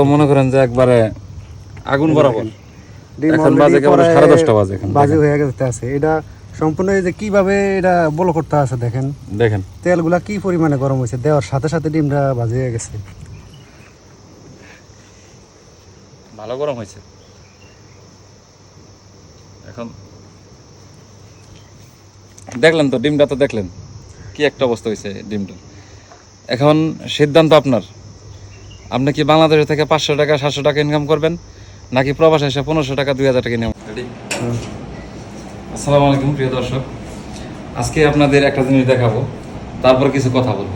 তো মনে করেন যে একবারে আগুন বরাবর। এখন বাজে কেবল সাড়ে দশটা বাজে এখন বাজে হয়ে গেছে আছে। এটা সম্পূর্ণ এই যে কীভাবে এটা বলো করতে আছে দেখেন। দেখেন। তেলগুলা কি পরিমাণে গরম হয়েছে দেওয়ার সাথে সাথে ডিমটা হয়ে গেছে। ভালো গরম হয়েছে। এখন দেখলেন তো ডিমটা তো দেখলেন। কি একটা অবস্থা হয়েছে ডিমটা এখন সিদ্ধান্ত আপনার। আপনি কি বাংলাদেশ থেকে পাঁচশো টাকা সাতশো টাকা ইনকাম করবেন? নাকি প্রবাসে এসে পনেরোশো টাকা দুই হাজার টাকা ইনকাম আসসালামু আলাইকুম প্রিয় দর্শক। আজকে আপনাদের একটা জিনিস দেখাবো তারপর কিছু কথা বলব।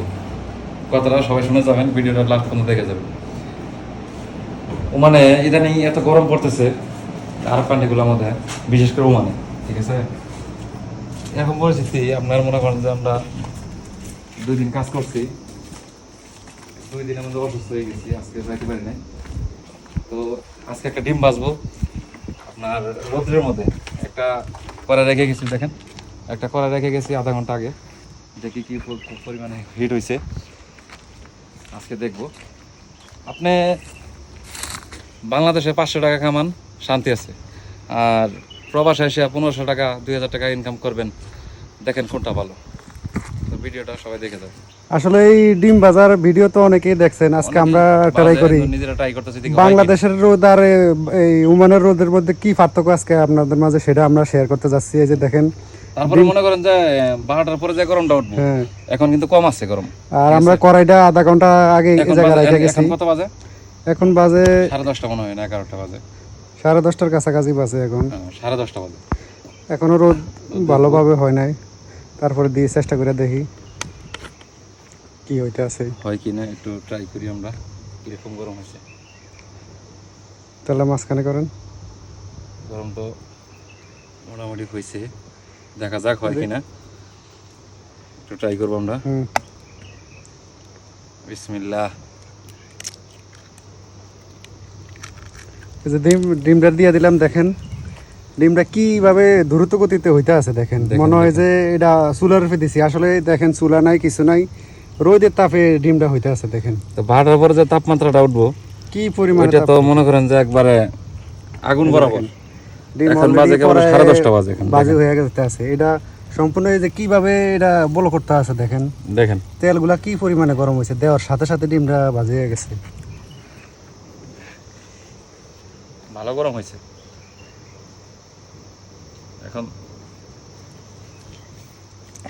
কথাটা সবাই শুনে যাবেন ভিডিওটা লাস্ট পর্যন্ত দেখে যাবেন। ওমানে ইদানিং এত গরম পড়তেছে আরব কান্ট্রিগুলোর মধ্যে বিশেষ করে ওমানে ঠিক আছে? এখন পরিস্থিতি আপনার মনে করেন যে আমরা দুই দিন কাজ করছি দুই দিনের মধ্যে অসুস্থ হয়ে গেছি, আজকে যাইতে পারি নাই। তো আজকে একটা ডিম বাজবো আপনার রোদ্রের মধ্যে। একটা কড়া রেখে গেছি, দেখেন। একটা কড়া রেখে গেছি আধা ঘণ্টা আগে। দেখি কি পরিমাণে হিট হয়েছে আজকে দেখব। আপনি বাংলাদেশে পাঁচশো টাকা কামান, শান্তি আছে। আর প্রবাসে এসে পনেরোশো টাকা, দুই হাজার টাকা ইনকাম করবেন। দেখেন কোনটা ভালো। তো ভিডিওটা সবাই দেখে যাবে আসলে এই ডিম বাজার ভিডিও তো অনেকেই দেখছেন আজকে আমরা ট্রাই করি। বাংলাদেশের রোদ আর এই উমানের রোদের মধ্যে কি পার্থক্য আজকে আপনাদের মাঝে সেটা আমরা শেয়ার করতে যাচ্ছি এই যে দেখেন তারপরে মনে করেন যে বারোটার পরে যে গরমটা উঠবো হ্যাঁ। এখন কিন্তু কম আছে গরম। আর আমরা কড়াইটা আধা ঘণ্টা আগে এই এখন জায়গায় বাজে- রেখে গেছি। কত বাজে? এখন বাজে সাড়ে দশটা মনে হয় না এগারোটা বাজে। সাড়ে দশটার কাছাকাছি বাজে এখন। হ্যাঁ, সাড়ে দশটা বাজে। এখনও রোদ ভালোভাবে হয় নাই। তারপরে দিয়ে চেষ্টা করে দেখি। কি হইতে আছে? হয় কি না একটু ট্রাই করি আমরা। কীরকম গরম হয়েছে? তাহলে মাঝখানে করেন। গরম তো মোটামুটি হয়েছে। দেখা যাক হয় কিনা একটু ট্রাই করব আমরা। হুম। বিসমিল্লাহ। যে ডিম ডিমটা দিয়ে দিলাম দেখেন। ডিমটা কীভাবে দ্রুত গতিতে হইতে আছে দেখেন। মনে হয় যে এটা চুলার দিছি। আসলে দেখেন চুলা নাই কিছু নাই। রোদের তাপে ডিমটা হইতে আছে দেখেন। তো বারোটার পরে যে তাপমাত্রাটা উঠবো কি পরিমাণে তাপ- তো মনে করেন যে একবারে আগুন বরাবর। ডিম এখন বাজে কেবল সাড়ে দশটা বাজে এখন বাজে হয়ে গেছে আছে। এটা সম্পূর্ণ এই যে কীভাবে এটা বলো করতে আছে দেখেন। দেখেন। তেলগুলা কি পরিমাণে গরম হয়েছে দেওয়ার সাথে সাথে ডিমটা বাজে হয়ে গেছে। ভালো গরম হয়েছে। এখন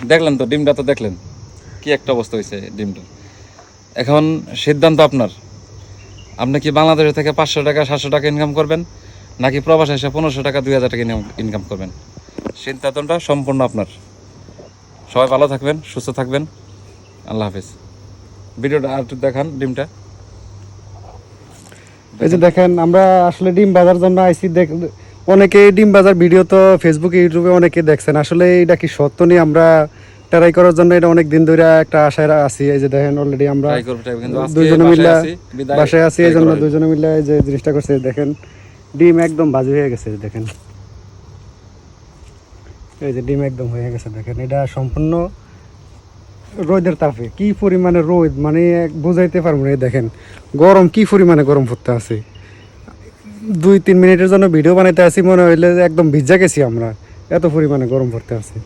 দেখলেন তো ডিমটা তো দেখলেন। কি একটা অবস্থা হয়েছে ডিমটা এখন সিদ্ধান্ত আপনার। আপনি কি বাংলাদেশ থেকে পাঁচশো টাকা, সাতশো টাকা ইনকাম করবেন, নাকি প্রবাসে এসে পনেরোশো টাকা, দুই হাজার টাকা ইনকাম করবেন? সিদ্ধান্তটা সম্পূর্ণ আপনার। সবাই ভালো থাকবেন, সুস্থ থাকবেন। আল্লাহ হাফিজ। ভিডিওটা আর একটু দেখান ডিমটা। এই যে দেখেন, আমরা আসলে ডিম বাজার জন্য আইসি দেখ অনেকে ডিম বাজার ভিডিও তো ফেসবুকে ইউটিউবে অনেকে দেখছেন। আসলে এটা কি সত্য নিয়ে আমরা ট্রাই করার জন্য এটা অনেক দিন ধরে একটা আশায় আছি। এই যে দেখেন অলরেডি আমরা বাসায় মিলে বাসায় আছি এই জন্য। দুজনে মিলে এই যে জিনিসটা করছে দেখেন ডিম একদম বাজে হয়ে গেছে দেখেন। এই যে ডিম একদম হয়ে গেছে দেখেন এটা সম্পূর্ণ রোদের তাপে। কি পরিমাণে রোদ মানে বুঝাইতে পারব না দেখেন গরম কি পরিমাণে গরম পড়তে আছে। দুই তিন মিনিটের জন্য ভিডিও বানাইতে আসি মনে হইলে একদম ভিজা গেছি আমরা এত পরিমাণে গরম পড়তে আছে।